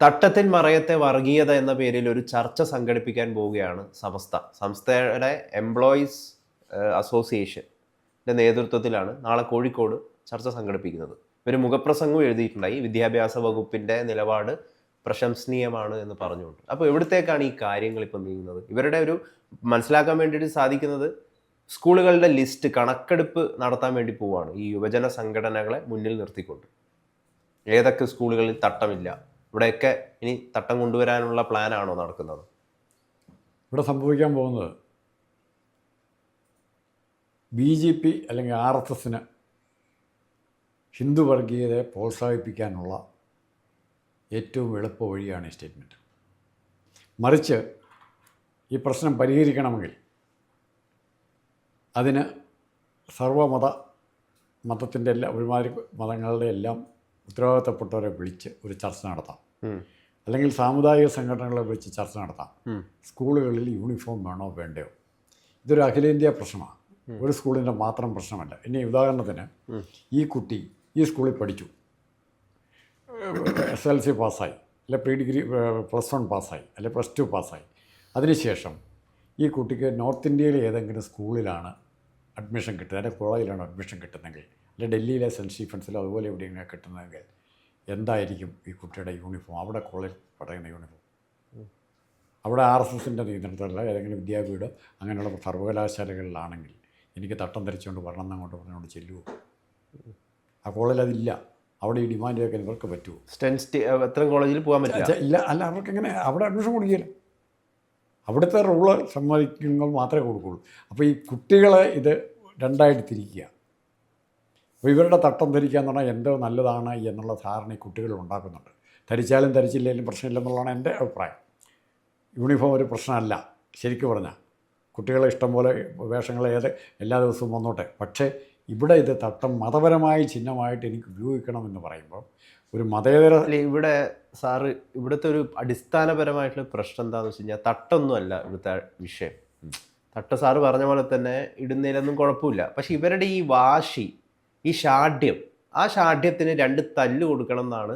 തട്ടത്തിൻ മറയത്തെ വർഗീയത എന്ന പേരിൽ ഒരു ചർച്ച സംഘടിപ്പിക്കാൻ പോവുകയാണ് സമസ്ത. സംസ്ഥയുടെ എംപ്ലോയീസ് അസോസിയേഷന്റെ നേതൃത്വത്തിലാണ് നാളെ കോഴിക്കോട് ചർച്ച സംഘടിപ്പിക്കുന്നത്. ഇവർ മുഖപ്രസംഗം എഴുതിയിട്ടുണ്ടായി. വിദ്യാഭ്യാസ വകുപ്പിന്റെ നിലപാട് പ്രശംസനീയമാണ് എന്ന് പറഞ്ഞുകൊണ്ട്. അപ്പോൾ എവിടത്തേക്കാണ് ഈ കാര്യങ്ങൾ ഇപ്പം നീങ്ങുന്നത്? ഇവരുടെ ഒരു മനസ്സിലാക്കാൻ വേണ്ടിയിട്ട് സാധിക്കുന്നത് സ്കൂളുകളുടെ ലിസ്റ്റ് കണക്കെടുപ്പ് നടത്താൻ വേണ്ടി പോവുകയാണ് ഈ യുവജന സംഘടനകളെ മുന്നിൽ നിർത്തിക്കൊണ്ട്. ഏതൊക്കെ സ്കൂളുകളിൽ തട്ടമില്ല? ഇവിടെയൊക്കെ ഇനി തട്ടം കൊണ്ടുവരാനുള്ള പ്ലാനാണോ നടക്കുന്നത്? ഇവിടെ സംഭവിക്കാൻ പോകുന്നത് ബി ജെ പി അല്ലെങ്കിൽ ആർ എസ് എസിന് ഹിന്ദു വർഗീയതയെ പ്രോത്സാഹിപ്പിക്കാനുള്ള ഏറ്റവും എളുപ്പ വഴിയാണ് ഈ സ്റ്റേറ്റ്മെന്റ്. മറിച്ച് ഈ പ്രശ്നം പരിഹരിക്കണമെങ്കിൽ അതിന് സർവമത മതത്തിന്റെ എല്ലാ ഒരുമാതിരി മതങ്ങളുടെ എല്ലാം ഉത്തരവാദിത്തപ്പെട്ടവരെ വിളിച്ച് ഒരു ചർച്ച നടത്താം. അല്ലെങ്കിൽ സാമുദായിക സംഘടനകളെ വിളിച്ച് ചർച്ച നടത്താം. സ്കൂളുകളിൽ യൂണിഫോം വേണോ വേണ്ടയോ? ഇതൊരു അഖിലേന്ത്യാ പ്രശ്നമാണ്. ഒരു സ്കൂളിന്റെ മാത്രം പ്രശ്നമല്ല. ഇനി ഉദാഹരണത്തിന് ഈ കുട്ടി ഈ സ്കൂളിൽ പഠിച്ചു. എസ് എൽ സി പാസ്സായി. അല്ലെ പ്രീ ഡിഗ്രി പ്ലസ് വൺ പാസ്സായി. അല്ലെ പ്ലസ് ടു പാസ്സായി. അതിനുശേഷം ഈ കുട്ടിക്ക് നോർത്ത് ഇന്ത്യയിലെ ഏതെങ്കിലും സ്കൂളിലാണ് അഡ്മിഷൻ കിട്ടുന്നത്? അല്ലെങ്കിൽ കോളേജിലാണ് അഡ്മിഷൻ കിട്ടുന്നതെങ്കിൽ അല്ലെ ഡൽഹിയിലെ സെന്റ് സ്റ്റീഫൻസിലോ അതുപോലെ എവിടെയെങ്കിലും കിട്ടുന്നതെങ്കിൽ എന്തായിരിക്കും ഈ കുട്ടിയുടെ യൂണിഫോം? അവിടെ കോളേജ് പറയുന്ന യൂണിഫോം. അവിടെ ആർ എസ് എസിന്റെ നിയന്ത്രണത്തിലുള്ള ഏതെങ്കിലും വിദ്യാപീഠം അങ്ങനെയുള്ള സർവകലാശാലകളിലാണെങ്കിൽ എനിക്ക് തട്ടം ധരിച്ചുകൊണ്ട് വരണം എന്നങ്ങോട്ട് പറഞ്ഞുകൊണ്ട് ചെല്ലുമോ ആ കോളേജിൽ അതില്ല. അവിടെ ഈ ഡിമാൻഡ് വെക്കാൻ ഇവർക്ക് പറ്റുമോ സ്റ്റെൻസ്റ്റി എത്ര കോളേജിൽ പോകാൻ പറ്റില്ല ഇല്ല അല്ല അവർക്ക് എങ്ങനെ അവിടെ അഡ്മിഷൻ കൊടുക്കില്ല അവിടുത്തെ റൂൾ സമ്മതിക്കുമ്പോൾ മാത്രമേ കൊടുക്കുള്ളൂ. അപ്പോൾ ഈ കുട്ടികളെ ഇത് രണ്ടായിട്ട് തിരിക്കുക അപ്പോൾ ഇവരുടെ തട്ടം ധരിക്കുക എന്ന് പറഞ്ഞാൽ എന്തോ നല്ലതാണ് എന്നുള്ള ധാരണ ഈ കുട്ടികൾ ഉണ്ടാക്കുന്നുണ്ട്. ധരിച്ചാലും ധരിച്ചില്ലെങ്കിലും പ്രശ്നമില്ലെന്നുള്ളതാണ് എന്റെ അഭിപ്രായം. യൂണിഫോം ഒരു പ്രശ്നമല്ല ശരിക്കും പറഞ്ഞാൽ. കുട്ടികളെ ഇഷ്ടംപോലെ വേഷങ്ങൾ ഏത് എല്ലാ ദിവസവും വന്നോട്ടെ. പക്ഷേ ഇവിടെ ഇത് തട്ടം മതപരമായ ചിഹ്നമായിട്ട് എനിക്ക് ഉപയോഗിക്കണമെന്ന് പറയുമ്പോൾ ഒരു മതേതര ഇവിടെ സാറ് ഇവിടുത്തെ ഒരു അടിസ്ഥാനപരമായിട്ടുള്ള പ്രശ്നം എന്താണെന്ന് വെച്ച് കഴിഞ്ഞാൽ തട്ടൊന്നുമല്ല ഇവിടുത്തെ വിഷയം. തട്ട സാറ് പറഞ്ഞ പോലെ തന്നെ ഇടുന്നതിലൊന്നും കുഴപ്പമില്ല. പക്ഷെ ഇവരുടെ ഈ വാശി ഈ ഷാഢ്യം ആ ഷാഢ്യത്തിന് രണ്ട് തല്ല് കൊടുക്കണം എന്നാണ്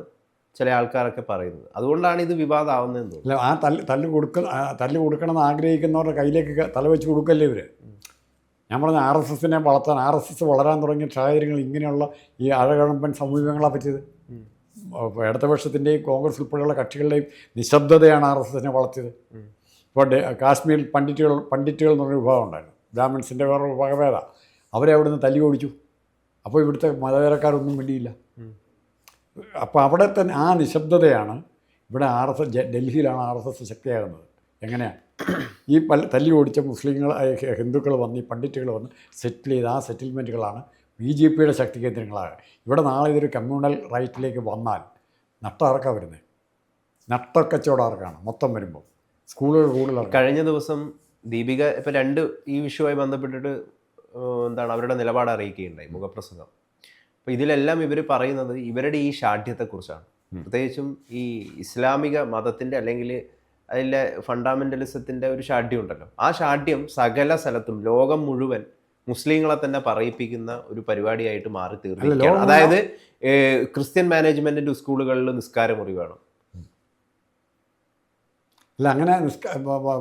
ചില ആൾക്കാരൊക്കെ പറയുന്നത്. അതുകൊണ്ടാണ് ഇത് വിവാദമാവുന്നതെന്ന് അല്ല ആ തല്ല് തല്ല് കൊടുക്ക തല്ല് കൊടുക്കണം എന്ന് ആഗ്രഹിക്കുന്നവരുടെ കയ്യിലേക്ക് തല വെച്ച് കൊടുക്കല്ലേ ഇവർ ഞാൻ പറഞ്ഞ ആർ എസ് എസിനെ വളർത്താൻ ആർ എസ് എസ് വളരാൻ തുടങ്ങിയ സാഹചര്യങ്ങൾ ഇങ്ങനെയുള്ള ഈ അഴകഴമ്പൻ സമീപങ്ങളെ പറ്റിയത്. ഇടതുപക്ഷത്തിന്റെയും കോൺഗ്രസ് ഉൾപ്പെടെയുള്ള കക്ഷികളുടെയും നിശബ്ദതയാണ് ആർ എസ് എസിനെ വളർത്തിയത്. ഇപ്പോൾ കാശ്മീരിൽ പണ്ഡിറ്റുകൾ പണ്ഡിറ്റുകൾ എന്ന് പറഞ്ഞ വിഭാഗം ഉണ്ടായിരുന്നു. ബ്രാഹ്മിൺസിന്റെ വേറെ വകഭേദ അവരെ അവിടുന്ന് തല്ലി ഓടിച്ചു അപ്പോൾ ഇവിടുത്തെ മലയാളക്കാരൊന്നും വേണ്ടിയില്ല അപ്പോൾ അവിടെ തന്നെ ആ നിശബ്ദതയാണ് ഇവിടെ ആർ എസ് എസ് ഡൽഹിയിലാണ് ആർ എസ് എസ് ശക്തിയാകുന്നത്. എങ്ങനെയാണ് ഈ പല തല്ലി ഓടിച്ച മുസ്ലിങ്ങൾ ഹിന്ദുക്കൾ വന്ന് ഈ പണ്ഡിറ്റുകൾ വന്ന് സെറ്റിൽ ചെയ്ത ആ സെറ്റിൽമെന്റുകളാണ് ബി ജെ പിയുടെ ശക്തി കേന്ദ്രങ്ങളാണ് ഇവിടെ നാളെ ഇതൊരു കമ്മ്യൂണൽ റൈറ്റിലേക്ക് വന്നാൽ നട്ടാർക്കാണ് വരുന്നത് നട്ടക്കച്ചവടാർക്കാണ് മൊത്തം വരുമ്പോൾ സ്കൂളുകൾ കൂടുതലാണ് കഴിഞ്ഞ ദിവസം ദീപിക ഇപ്പം രണ്ട് ഈ വിഷയവുമായി ബന്ധപ്പെട്ടിട്ട് എന്താണ് അവരുടെ നിലപാട് അറിയിക്കുകയുണ്ടായി മുഖപ്രസംഗം. അപ്പോൾ ഇതിലെല്ലാം ഇവർ പറയുന്നത് ഇവരുടെ ഈ ഷാഠ്യത്തെക്കുറിച്ചാണ് പ്രത്യേകിച്ചും ഈ ഇസ്ലാമിക മതത്തിന്റെ അല്ലെങ്കിൽ അതിലെ ഫണ്ടാമെന്റലിസത്തിന്റെ ഒരു ഷാഠ്യം ഉണ്ടല്ലോ ആ ഷാഠ്യം സകല സ്ഥലത്തും ലോകം മുഴുവൻ മുസ്ലിങ്ങളെ തന്നെ പറയിപ്പിക്കുന്ന ഒരു പരിപാടിയായിട്ട് മാറി തീർന്നിരിക്കുകയാണ്. അതായത് ക്രിസ്ത്യൻ മാനേജ്മെന്റിന്റെ സ്കൂളുകളിൽ നിസ്കാരമുറി വേണം. അല്ല അങ്ങനെ നിസ്കാ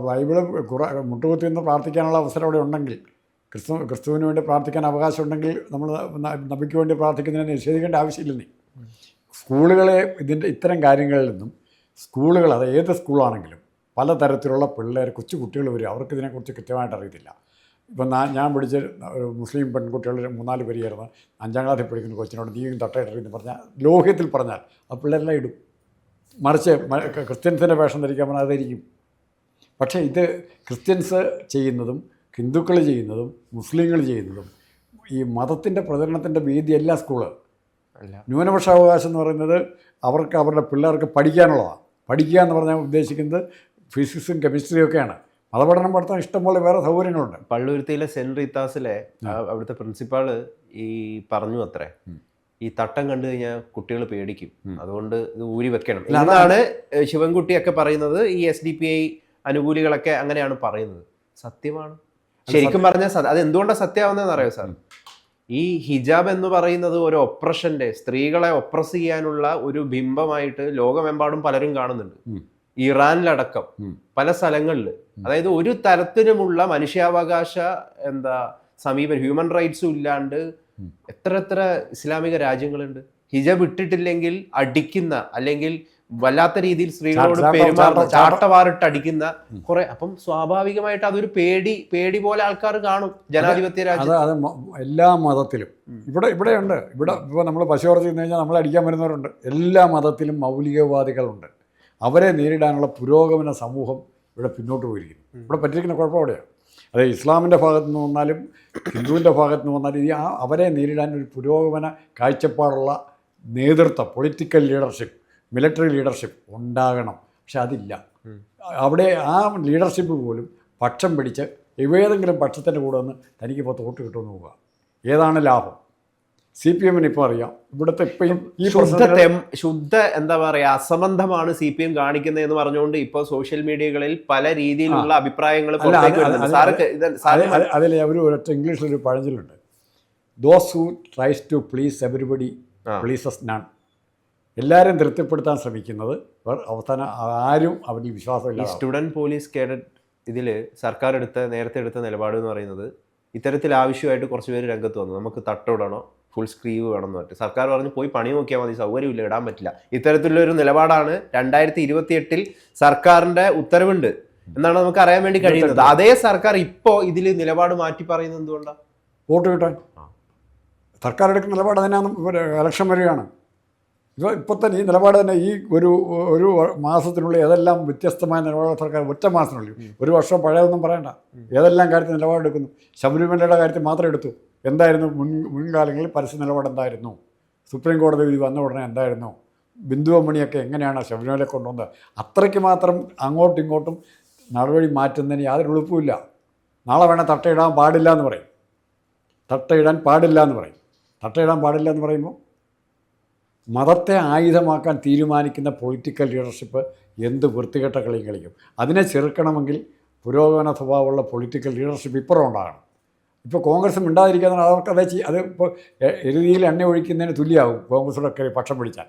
ബൈബിൾ കുറ മുട്ടുകുത്തി നിന്ന് പ്രാർത്ഥിക്കാനുള്ള അവസരം അവിടെ ഉണ്ടെങ്കിൽ ക്രിസ്തു ക്രിസ്തുവിന് വേണ്ടി പ്രാർത്ഥിക്കാൻ അവകാശം ഉണ്ടെങ്കിൽ നമ്മൾ നബിക്ക് വേണ്ടി പ്രാർത്ഥിക്കുന്നതിനെ നിഷേധിക്കേണ്ട ആവശ്യമില്ലെന്നേ സ്കൂളുകളെ ഇതിന്റെ ഇത്തരം കാര്യങ്ങളിൽ നിന്നും സ്കൂളുകൾ അത് ഏത് സ്കൂളാണെങ്കിലും പലതരത്തിലുള്ള പിള്ളേർ കൊച്ചു കുട്ടികൾ വരും. അവർക്ക് ഇതിനെക്കുറിച്ച് കൃത്യമായിട്ട് അറിയത്തില്ല. ഇപ്പം ഞാൻ പിടിച്ച ഒരു മുസ്ലിം പെൺകുട്ടികൾ മൂന്നാൽ പേരായിരുന്നു. അഞ്ചാം ക്ലാസ്സിൽ പഠിക്കുന്ന കൊച്ചിനോട് നീയും തട്ടയിട്ടെന്ന് പറഞ്ഞാൽ ലോഹ്യത്തിൽ പറഞ്ഞാൽ ആ പിള്ളേരെല്ലാം ഇടും. മറിച്ച് ക്രിസ്ത്യൻസിന്റെ വേഷം ധരിക്കാൻ പറഞ്ഞാൽ അതായിരിക്കും. പക്ഷേ ഇത് ക്രിസ്ത്യൻസ് ചെയ്യുന്നതും ഹിന്ദുക്കൾ ചെയ്യുന്നതും മുസ്ലിങ്ങൾ ചെയ്യുന്നതും ഈ മതത്തിന്റെ പ്രചരണത്തിന്റെ വേദിയല്ല സ്കൂൾ. അല്ല. ന്യൂനപക്ഷ അവകാശം എന്ന് പറയുന്നത് അവർക്ക് അവരുടെ പിള്ളേർക്ക് പഠിക്കാനുള്ളതാണ്. പഠിക്കുക എന്ന് പറഞ്ഞാൽ ഉദ്ദേശിക്കുന്നത് ഫിസിക്സും കെമിസ്ട്രിയും ഒക്കെയാണ്. മതപഠനം പഠിത്തം ഇഷ്ടംപോലെ വേറെ സൗകര്യങ്ങളുണ്ട്. പള്ളുരുത്തിയിലെ സെന്റ് റീത്താസിലെ അവിടുത്തെ പ്രിൻസിപ്പാൾ ഈ പറഞ്ഞു അത്രേ. ഈ തട്ടം കണ്ടു കഴിഞ്ഞാൽ കുട്ടികൾ പേടിക്കും. അതുകൊണ്ട് ഇത് ഊരി വെക്കണം. എന്നാണ് ശിവൻകുട്ടിയൊക്കെ പറയുന്നത് ഈ എസ് ഡി പി ഐ അനുകൂലികളൊക്കെ അങ്ങനെയാണ് പറയുന്നത്. സത്യമാണ്. ശരിക്കും പറഞ്ഞാൽ അത് എന്തുകൊണ്ടാണ് സത്യമാവുന്നതെന്ന് അറിയോ സാർ? ഈ ഹിജാബ് എന്ന് പറയുന്നത് ഒരു ഒപ്രഷന്റെ സ്ത്രീകളെ ഒപ്രസ് ചെയ്യാനുള്ള ഒരു ബിംബമായിട്ട് ലോകമെമ്പാടും പലരും കാണുന്നുണ്ട്. ഇറാനിലടക്കം പല സ്ഥലങ്ങളിൽ അതായത് ഒരു തരത്തിലുമുള്ള മനുഷ്യാവകാശ എന്താ സമീപനം ഹ്യൂമൻ റൈറ്റ്സും ഇല്ലാണ്ട് എത്ര എത്ര ഇസ്ലാമിക രാജ്യങ്ങളുണ്ട്. ഹിജാബ് ഇട്ടിട്ടില്ലെങ്കിൽ അടിക്കുന്ന അല്ലെങ്കിൽ വല്ലാത്ത രീതിയിൽ സ്ത്രീകളോട് പെരുമാറുന്ന ചാട്ട- ചാട്ട- ചാട്ടവാറിട്ട് അടിക്കുന്ന കുറെ അപ്പം സ്വാഭാവികമായിട്ട് അതൊരു പേടി പേടി പോലെ ആൾക്കാർ കാണും ജനാധിപത്യ രാജ്യം അത് എല്ലാ മതത്തിലും. ഇവിടെ ഇവിടെയുണ്ട്. ഇവിടെ ഇപ്പോൾ നമ്മൾ പശുവർത്തി നിന്ന് കഴിഞ്ഞാൽ നമ്മൾ അടിക്കാൻ വരുന്നവരുണ്ട്. എല്ലാ മതത്തിലും മൗലികവാദികളുണ്ട്. അവരെ നേരിടാനുള്ള പുരോഗമന സമൂഹം ഇവിടെ പിന്നോട്ട് പോയിരിക്കുന്നു. ഇവിടെ പറ്റിയിരിക്കുന്ന കുഴപ്പം അവിടെയാണ് അത് ഇസ്ലാമിന്റെ ഭാഗത്തു നിന്ന് വന്നാലും ഹിന്ദുവിന്റെ ഭാഗത്ത് നിന്ന് വന്നാലും ഈ അവരെ നേരിടാൻ ഒരു പുരോഗമന കാഴ്ചപ്പാടുള്ള നേതൃത്വം പൊളിറ്റിക്കൽ ലീഡർഷിപ്പ് മിലിറ്ററി ലീഡർഷിപ്പ് ഉണ്ടാകണം. പക്ഷെ അതില്ല. അവിടെ ആ ലീഡർഷിപ്പ് പോലും പക്ഷം പിടിച്ച് ഏതെങ്കിലും പക്ഷത്തിന്റെ കൂടെ ഒന്ന് തനിക്കിപ്പോൾ തോട്ട് കിട്ടുമെന്ന് നോക്കുക ഏതാണ് ലാഭം? സി പി എമ്മിന് ഇപ്പോൾ അറിയാം. ഇവിടുത്തെ ഇപ്പം ഈ ശുദ്ധ ശുദ്ധ എന്താ പറയുക അസംബന്ധമാണ് സി പി എം കാണിക്കുന്നത് എന്ന് പറഞ്ഞുകൊണ്ട് ഇപ്പൊ സോഷ്യൽ മീഡിയകളിൽ പല രീതിയിലുള്ള അഭിപ്രായങ്ങൾ അതിൽ അവർ ഒരൊറ്റ ഇംഗ്ലീഷിലൊരു പഴഞ്ചൊല്ലുണ്ട്. Those who tries to please everybody. Pleases none എല്ലാവരും തൃപ്തിപ്പെടുത്താൻ ശ്രമിക്കുന്നത് അവസാനം ആരും ഈ വിശ്വാസമില്ല സ്റ്റുഡന്റ് പോലീസ് കേഡറ്റ് ഇതിൽ സർക്കാർ എടുത്ത നേരത്തെ എടുത്ത നിലപാട് എന്ന് പറയുന്നത് ഇത്തരത്തിൽ ആവശ്യമായിട്ട് കുറച്ച് പേര് രംഗത്ത് വന്നു. നമുക്ക് തട്ടോടണോ ഫുൾ സ്ക്രീവ് വേണം എന്ന് പറഞ്ഞിട്ട്. സർക്കാർ പറഞ്ഞു പോയി പണി നോക്കിയാൽ മതി സൗകര്യമില്ല ഇടാൻ പറ്റില്ല. ഇത്തരത്തിലുള്ള ഒരു നിലപാടാണ് രണ്ടായിരത്തി ഇരുപത്തി എട്ടിൽ സർക്കാരിന്റെ ഉത്തരവുണ്ട് എന്നാണ് നമുക്ക് അറിയാൻ വേണ്ടി കഴിയുന്നത്. അതേ സർക്കാർ ഇപ്പോൾ ഇതിൽ നിലപാട് മാറ്റി പറയുന്നത് എന്തുകൊണ്ടാണ് വോട്ട് കിട്ടാൻ. സർക്കാർ എടുക്കുന്ന നിലപാട് തന്നെയാണ് ഇലക്ഷൻ വരികയാണ്. ഇപ്പോൾ ഇപ്പോൾ തന്നെ ഈ നിലപാട് തന്നെ ഈ ഒരു ഒരു മാസത്തിനുള്ളിൽ ഏതെല്ലാം വ്യത്യസ്തമായ നിലപാട് സർക്കാർ ഒറ്റ മാസത്തിനുള്ളിൽ ഒരു വർഷം പഴയതൊന്നും പറയണ്ട. ഏതെല്ലാം കാര്യത്തിൽ നിലപാടെടുക്കുന്നു? ശബരിമലയുടെ കാര്യത്തിൽ മാത്രം എടുത്തു. എന്തായിരുന്നു മുൻ മുൻകാലങ്ങളിൽ പരസ്യ നിലപാട് എന്തായിരുന്നു? സുപ്രീം കോടതി വിധി വന്ന ഉടനെ എന്തായിരുന്നു? ബിന്ദു അമ്മണിയൊക്കെ എങ്ങനെയാണ് ശബരിമല കൊണ്ടുവന്നത്? അത്രയ്ക്ക് മാത്രം അങ്ങോട്ടും ഇങ്ങോട്ടും നടപടി മാറ്റുന്നതിന് യാതൊരു എളുപ്പമില്ല നാളെ വേണേൽ തട്ടയിടാൻ പാടില്ല എന്ന് പറയും. തട്ടയിടാൻ പാടില്ല എന്ന് പറയും. തട്ടയിടാൻ പാടില്ല എന്ന് പറയുമ്പോൾ മതത്തെ ആയുധമാക്കാൻ തീരുമാനിക്കുന്ന പൊളിറ്റിക്കൽ ലീഡർഷിപ്പ് എന്ത് വൃത്തികെട്ട കളിയും കളിക്കും? അതിനെ ചെറുക്കണമെങ്കിൽ പുരോഗമന സ്വഭാവമുള്ള പൊളിറ്റിക്കൽ ലീഡർഷിപ്പ് ഇപ്പുറം ഉണ്ടാകണം. ഇപ്പോൾ കോൺഗ്രസ് മിണ്ടാതിരിക്കാൻ അവർക്ക് അതേ ചെയ്യും അത് ഇപ്പോൾ എരുതിയിൽ എണ്ണ ഒഴിക്കുന്നതിന് തുല്യമാകും കോൺഗ്രസിലൊക്കെ പക്ഷം പിടിച്ചാൽ.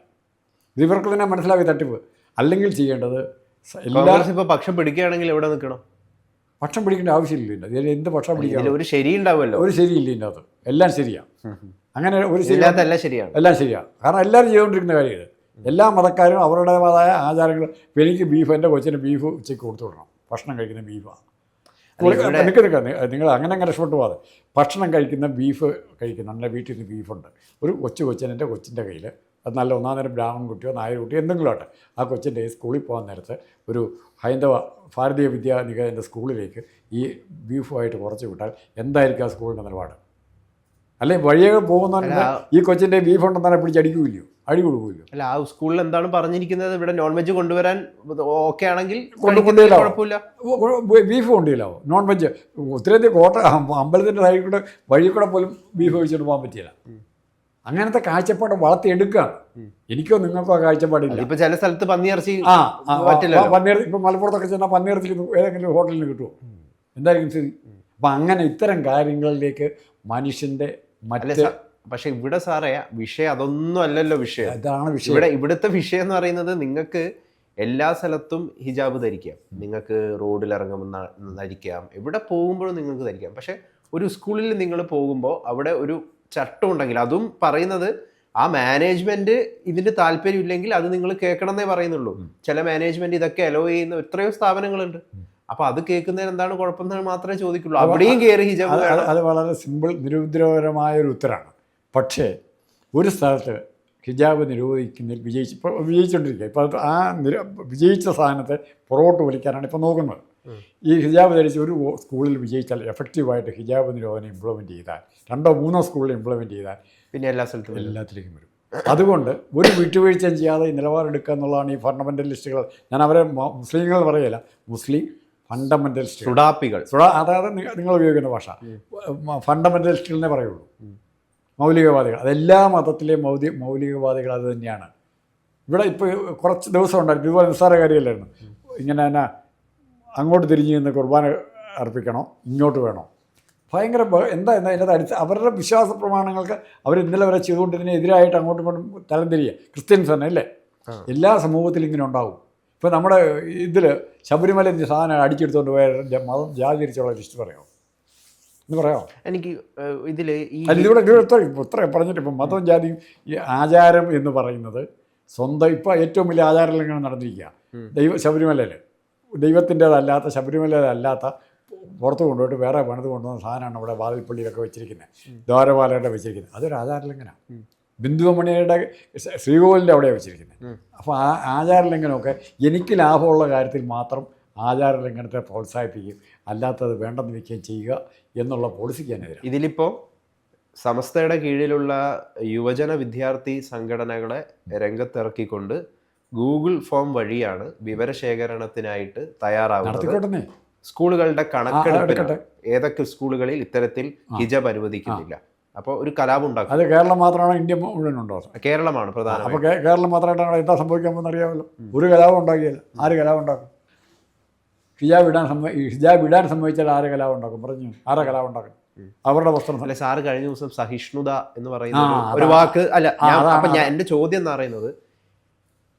ഇത് ഇവർക്ക് തന്നെ മനസ്സിലാക്കി തട്ടിപ്പ്. അല്ലെങ്കിൽ ചെയ്യേണ്ടത് എല്ലാവർക്കും ഇപ്പോൾ പക്ഷം പിടിക്കുകയാണെങ്കിൽ എവിടെ നിൽക്കണം? പക്ഷം പിടിക്കേണ്ട ആവശ്യമില്ല ഇതിൽ എന്ത് പക്ഷം പിടിക്കണം ഒരു ശരി ഉണ്ടാവുമല്ലോ ഒരു ശരിയില്ല ഇതിന്റെ എല്ലാം ശരിയാണ് അങ്ങനെ ഒരു ശരി ശരിയാണ്. എല്ലാം ശരിയാണ്. കാരണം എല്ലാവരും ചെയ്തുകൊണ്ടിരിക്കുന്ന കാര്യമാണ്. എല്ലാ മതക്കാരും അവരുടേതായ ആചാരങ്ങൾ എനിക്ക് ബീഫ് എന്റെ കൊച്ചിന് ബീഫ് ഉച്ചയ്ക്ക് കൊടുത്തു വിടണം. ഭക്ഷണം കഴിക്കുന്ന ബീഫാണ് നിൽക്കുക നിൽക്കുക നിങ്ങൾ അങ്ങനെ അങ്ങനെ രക്ഷപ്പെട്ടു പോകാതെ. ഭക്ഷണം കഴിക്കുന്ന ബീഫ് കഴിക്കുന്ന നമ്മുടെ വീട്ടിൽ നിന്ന് ബീഫുണ്ട് ഒരു കൊച്ചു കൊച്ചിന് എന്റെ കൊച്ചിന്റെ കയ്യിൽ അത് നല്ല ഒന്നാം നേരം ബ്രാഹ്മൺ കുട്ടിയോ നായർ കുട്ടിയോ എന്തെങ്കിലും ആട്ടെ ആ കൊച്ചിന്റെ സ്കൂളിൽ പോകാൻ നേരത്ത് ഒരു ഹൈന്ദവ ഭാരതീയ വിദ്യാനികേതന്റെ സ്കൂളിലേക്ക് ഈ ബീഫുമായിട്ട് കുറച്ച് വിട്ടാൽ എന്തായിരിക്കും ആ സ്കൂളിന്റെ നിലപാട്? അല്ലെ? വഴിയൊക്കെ പോകുന്ന ഈ കൊച്ചിന്റെ ബീഫ് ഉണ്ടെന്നാണ് പിടിച്ച് അടിക്കൂല്ലോ അടി കൊടുക്കുമല്ലോ അല്ല ആ സ്കൂളിൽ എന്താണ് പറഞ്ഞിരിക്കുന്നത്? ഇവിടെ നോൺ വെജ് കൊണ്ടുവരാൻ ഓക്കെ ആണെങ്കിൽ കുഴപ്പമില്ല. ബീഫ് കൊണ്ടില്ലാവോ നോൺ വെജ് ഒത്തിരി കോട്ട അമ്പലത്തിന്റെ സൈഡിൽ കൂടെ വഴി കൂടെ പോലും ബീഫ് കഴിച്ചിട്ട് പോകാൻ പറ്റിയില്ല അങ്ങനത്തെ കാഴ്ചപ്പാട് വളർത്തിയെടുക്കുകയാണ്. എനിക്കോ നിങ്ങൾക്കോ ആ കാഴ്ചപ്പാടില്ല. ഇപ്പൊ ചില സ്ഥലത്ത് പന്നിയിറച്ചി ആ ആ, ഇപ്പൊ മലപ്പുറത്തൊക്കെ ചെന്നാൽ പന്നിയിറച്ചി ഏതെങ്കിലും ഹോട്ടലിന് കിട്ടുമോ എന്തായിരിക്കും സ്ഥിതി? അപ്പം അങ്ങനെ ഇത്തരം കാര്യങ്ങളിലേക്ക് മനുഷ്യന്റെ അല്ല മറ്റ് പക്ഷെ ഇവിടെ സാറേ വിഷയം അതൊന്നും അല്ലല്ലോ വിഷയം. അതാണ് വിഷയം. ഇവിടെ ഇവിടുത്തെ വിഷയം എന്ന് പറയുന്നത് നിങ്ങൾക്ക് എല്ലാ സ്ഥലത്തും ഹിജാബ് ധരിക്കാം. നിങ്ങൾക്ക് റോഡിൽ ഇറങ്ങുമ്പോൾ ധരിക്കാം. എവിടെ പോകുമ്പോഴും നിങ്ങൾക്ക് ധരിക്കാം. പക്ഷെ ഒരു സ്കൂളിൽ നിങ്ങൾ പോകുമ്പോൾ അവിടെ ഒരു ചട്ടം ഉണ്ടെങ്കിൽ അതും പറയുന്നത് ആ മാനേജ്മെന്റ് ഇതിന് താല്പര്യമില്ലെങ്കിൽ അത് നിങ്ങൾ കേൾക്കണമെന്നേ പറയുന്നുള്ളൂ. ചില മാനേജ്മെന്റ് ഇതൊക്കെ അലോ ചെയ്യുന്ന എത്രയോ സ്ഥാപനങ്ങളുണ്ട്. അപ്പൊ അത് കേൾക്കുന്നതിന് എന്താണ് കുഴപ്പം എന്ന് മാത്രമേ ചോദിക്കുള്ളൂ. അവിടെയും കയറി ഹിജാബ് അത് വളരെ സിമ്പിൾ നിരുപദ്രവകരമായ ഒരു ഉത്തരമാണ് പക്ഷേ ഒരു സ്ഥലത്ത് ഹിജാബ് നിരോധിക്കുന്നതിൽ വിജയിച്ച് ഇപ്പോൾ വിജയിച്ചുകൊണ്ടിരിക്കുക ഇപ്പോൾ ആ നിര വിജയിച്ച സാധനത്തെ പുറകോട്ട് വലിക്കാനാണ് ഇപ്പോൾ നോക്കുന്നത്. ഈ ഹിജാബ് ധരിച്ച് ഒരു സ്കൂളിൽ വിജയിച്ചാൽ എഫക്റ്റീവായിട്ട് ഹിജാബ് നിരോധനം ഇംപ്ലിമെന്റ് ചെയ്താൽ രണ്ടോ മൂന്നോ സ്കൂളിൽ ഇംപ്ലിമെന്റ് ചെയ്താൽ പിന്നെ എല്ലാ സ്ഥലത്തും. എല്ലാത്തിലേക്കും വരും. അതുകൊണ്ട് ഒരു വിട്ടുവീഴ്ചയും ചെയ്യാതെ ഈ നിലപാടെടുക്കുക എന്നുള്ളതാണ് ഈ ഫണ്ടമെന്റലിസ്റ്റുകൾ ഞാൻ അവരെ മുസ്ലിങ്ങൾ പറയല മുസ്ലിം ഫണ്ടമെന്റലിസ്റ്റുകൾ സുഡാപ്പികൾ. സുഡാ അതായത് നിങ്ങൾ ഉപയോഗിക്കുന്ന ഭാഷ. ഫണ്ടമെന്റലിസ്റ്റുകളെ പറയുള്ളൂ. മൗലികവാദികൾ. അതെല്ലാ മതത്തിലെ മൗലിക മൗലികവാദികൾ അത് തന്നെയാണ്. ഇവിടെ ഇപ്പോൾ കുറച്ച് ദിവസം ഉണ്ടായിരുന്നു. ഇതുപോലെ നിസ്സാര കാര്യമല്ലായിരുന്നു. ഇങ്ങനെ തന്നെ അങ്ങോട്ട് തിരിഞ്ഞ് നിന്ന് കുർബാന അർപ്പിക്കണോ? ഇങ്ങോട്ട് വേണോ? ഭയങ്കര എന്താ എന്താ അതിന്റെ അടിച്ച് അവരുടെ വിശ്വാസ പ്രമാണങ്ങൾക്ക് അവർ ഇന്നലെ വരെ ചെയ്തുകൊണ്ടിരുന്നതിനെതിരായിട്ട് അങ്ങോട്ടും ഇങ്ങോട്ടും തലം തിരിയുക ക്രിസ്ത്യൻസ് തന്നെ അല്ലേ? എല്ലാ സമൂഹത്തിലും ഇങ്ങനെ ഉണ്ടാവും. ഇപ്പോൾ നമ്മുടെ ഇതിൽ ശബരിമല സാധനം അടിച്ചെടുത്തുകൊണ്ട് പോയ മതം ജാതി തിരിച്ചുള്ള ലിസ്റ്റ് പറയാമോ എന്ന് പറയാമോ എനിക്ക് ഇതിൽ ഇതിൽ ഈ അല്ല ഇതിവിടെ ഇതിവിടെ ഇത്ര പറഞ്ഞിട്ട് ഇപ്പം മതവും ജാതി ഈ ആചാരം എന്ന് പറയുന്നത് സ്വന്തം ഇപ്പോൾ ഏറ്റവും വലിയ ആചാര ലംഘനം നടന്നിരിക്കുക. ദൈവ ശബരിമലയിൽ ദൈവത്തിന്റേതല്ലാത്ത ശബരിമലയിലല്ലാത്ത പുറത്ത് കൊണ്ടുപോയിട്ട് വേറെ പണിത് കൊണ്ടുവന്ന സാധനമാണ് ഇവിടെ വാതിൽപ്പള്ളിയിലൊക്കെ വെച്ചിരിക്കുന്നത് ദ്വാരപാലയുടെ വെച്ചിരിക്കുന്നത് അതൊരു ആചാര ലംഘനമാണ് ഉം. ബിന്ദുമണിയുടെ ശ്രീ- ശ്രീകോവിലിന്റെ അവിടെയാണ് വെച്ചിരിക്കുന്നത് അപ്പോൾ ആ ആചാരലംഘനമൊക്കെ എനിക്ക് ലാഭമുള്ള കാര്യത്തിൽ മാത്രം ആചാരലംഘനത്തെ പ്രോത്സാഹിപ്പിക്കുകയും അല്ലാത്തത് വേണ്ടെന്ന് വയ്ക്കുകയും ചെയ്യുക എന്നുള്ള പോളിസിക്ക് ഞാൻ ഇതിലിപ്പോൾ ഇതിലിപ്പോ സമസ്തയുടെ കീഴിലുള്ള യുവജന വിദ്യാർത്ഥി സംഘടനകളെ രംഗത്തിറക്കിക്കൊണ്ട് ഗൂഗിൾ ഫോം വഴിയാണ് വിവരശേഖരണത്തിനായിട്ട് തയ്യാറാവുന്നത്. സ്കൂളുകളുടെ കണക്കെടുപ്പിന് എടുക്കട്ടെ. ഏതൊക്കെ സ്കൂളുകളിൽ ഇത്തരത്തിൽ ഹിജബ് അനുവദിക്കുന്നില്ല. അപ്പോൾ ഒരു കലാപം ഉണ്ടാക്കും അത് കേരളം മാത്രമാണ് ഇന്ത്യ മുഴുവൻ ഉണ്ടോ കേരളമാണ് പ്രധാനം അപ്പോൾ കേരളം മാത്രമായിട്ടാണ് എന്താ സംഭവിക്കാൻ പോകുന്ന അറിയാമല്ലോ ഒരു കലാപം ഉണ്ടാക്കിയല്ല ആര് കലാപം ഉണ്ടാക്കും ഹിജാബ് ഇടാൻ വിടാൻ ഹിജാബ് ഇടാൻ സമ്മതിച്ചാൽ ആര് കലാപം ഉണ്ടാക്കും പറഞ്ഞു. ആരാ കലാപം ഉണ്ടാക്കും അവരുടെ വസ്ത്രം അല്ലെ സാറ് കഴിഞ്ഞ ദിവസം സഹിഷ്ണുത എന്ന് പറയുന്ന ഒരു- വാക്ക് അല്ല അപ്പൊ ഞാൻ എന്റെ ചോദ്യം എന്ന് പറയുന്നത്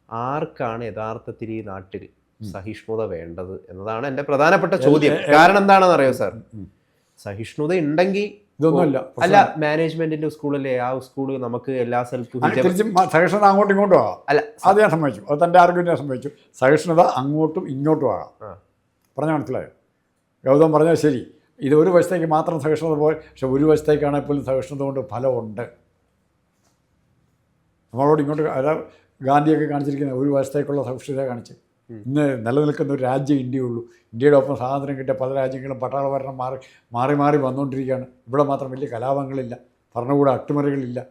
ആർക്കാണ് യഥാർത്ഥത്തിൽ ഈ നാട്ടിൽ സഹിഷ്ണുത വേണ്ടത് എന്നതാണ് എന്റെ പ്രധാനപ്പെട്ട ചോദ്യം. കാരണം എന്താണെന്ന് അറിയോ സാർ? സഹിഷ്ണുത ഉണ്ടെങ്കിൽ ഇതൊന്നുമല്ല. അല്ല മാനേജ്മെന്റിന്റെ സ്കൂളല്ലേ ആ സ്കൂൾ നമുക്ക് എല്ലാ സ്ഥലത്തും തിരിച്ചും സഹിഷ്ണുത അങ്ങോട്ടും ഇങ്ങോട്ടും ആകാം അല്ല അത് ഞാൻ സംഭവിച്ചു അത് തന്റെ ആരോഗ്യം ഞാൻ സംഭവിച്ചു സഹിഷ്ണുത അങ്ങോട്ടും ഇങ്ങോട്ടും ആകാം പറഞ്ഞ പറഞ്ഞാൽ മനസ്സിലായോ? ഗൗതം പറഞ്ഞാൽ ശരി. ഇത് ഒരു വശത്തേക്ക് മാത്രം സഹിഷ്ണുത പോയി പക്ഷെ ഒരു വശത്തേക്കാണെങ്കിൽ പോലും സഹിഷ്ണുത കൊണ്ട് ഫലമുണ്ട്. നമ്മളോട് ഇങ്ങോട്ട് അല്ല ഗാന്ധിയൊക്കെ കാണിച്ചിരിക്കുന്നത് ഒരു വശത്തേക്കുള്ള സഹിഷ്ണുത കാണിച്ച് ഇന്ന് നിലനിൽക്കുന്ന ഒരു രാജ്യം ഇന്ത്യയുള്ളൂ. ഇന്ത്യയുടെ ഒപ്പം സ്വാതന്ത്ര്യം കിട്ടിയ പല രാജ്യങ്ങളും പട്ടാള ഭരണം മാറി മാറി മാറി വന്നുകൊണ്ടിരിക്കുകയാണ്. ഇവിടെ മാത്രം വലിയ കലാപങ്ങളില്ല. ഭരണകൂട അട്ടിമറികളില്ല.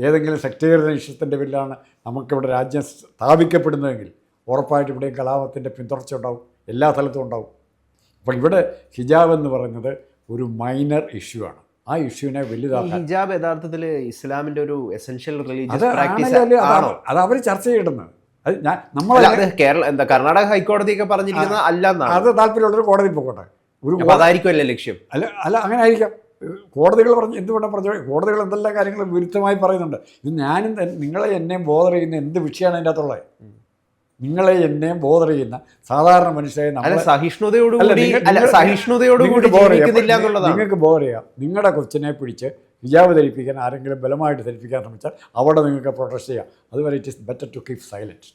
ഏതെങ്കിലും സെക്ടേറിയൻ ഇഷ്യത്തിന്റെ പേരിലാണ് നമുക്കിവിടെ രാജ്യം സ്ഥാപിക്കപ്പെടുന്നതെങ്കിൽ ഉറപ്പായിട്ട് ഇവിടെയും കലാപത്തിന്റെ പിന്തുടർച്ച ഉണ്ടാവും. എല്ലാ സ്ഥലത്തും ഉണ്ടാവും. അപ്പോൾ ഇവിടെ ഹിജാബ് എന്ന് പറയുന്നത് ഒരു മൈനർ ഇഷ്യൂ ആണ്. ആ ഇഷ്യൂവിനെ വലുതാക്കാൻ ഹിജാബ് യഥാർത്ഥത്തിൽ ഇസ്ലാമിന്റെ ഒരു എസെൻഷ്യൽ റിലീജിയസ് പ്രാക്ടീസ് അത് അവർ ചർച്ച ചെയ്തിടുന്നത് അത് ഞാൻ നമ്മൾ നമ്മളെ കേരള എന്താ കർണാടക ഹൈക്കോടതിയൊക്കെ പറഞ്ഞിരിക്കുന്ന അല്ല അത് താല്പര്യമുള്ളൊരു കോടതി പോകട്ടെ. ഒരു അതായിരിക്കുമല്ലേ ലക്ഷ്യം? അല്ല അല്ല അങ്ങനെ ആയിരിക്കാം കോടതികൾ പറഞ്ഞ് എന്തുകൊണ്ട് പറഞ്ഞു കോടതികൾ എന്തെല്ലാം കാര്യങ്ങളും വിരുദ്ധമായി പറയുന്നുണ്ട്. ഇത് ഞാനും നിങ്ങളെ എന്നെയും ബോധർ ചെയ്യുന്ന എന്ത് വിഷയമാണ് അതിന്റെ അകത്തുള്ളത്? നിങ്ങളെ എന്നെയും ബോധർ ചെയ്യുന്ന സാധാരണ മനുഷ്യരെ സഹിഷ്ണുതയോടുകൂടി നിങ്ങൾക്ക് ബോർ ചെയ്യാം നിങ്ങളുടെ കൊച്ചിനെ പിടിച്ച് ഹിജാബ് ധരിപ്പിക്കാൻ ആരെങ്കിലും ബലമായിട്ട് ധരിപ്പിക്കാൻ ശ്രമിച്ചാൽ അവിടെ നിങ്ങൾക്ക് പ്രൊട്ടസ്റ്റ് ചെയ്യാം. അതുവരെ it is better to keep silent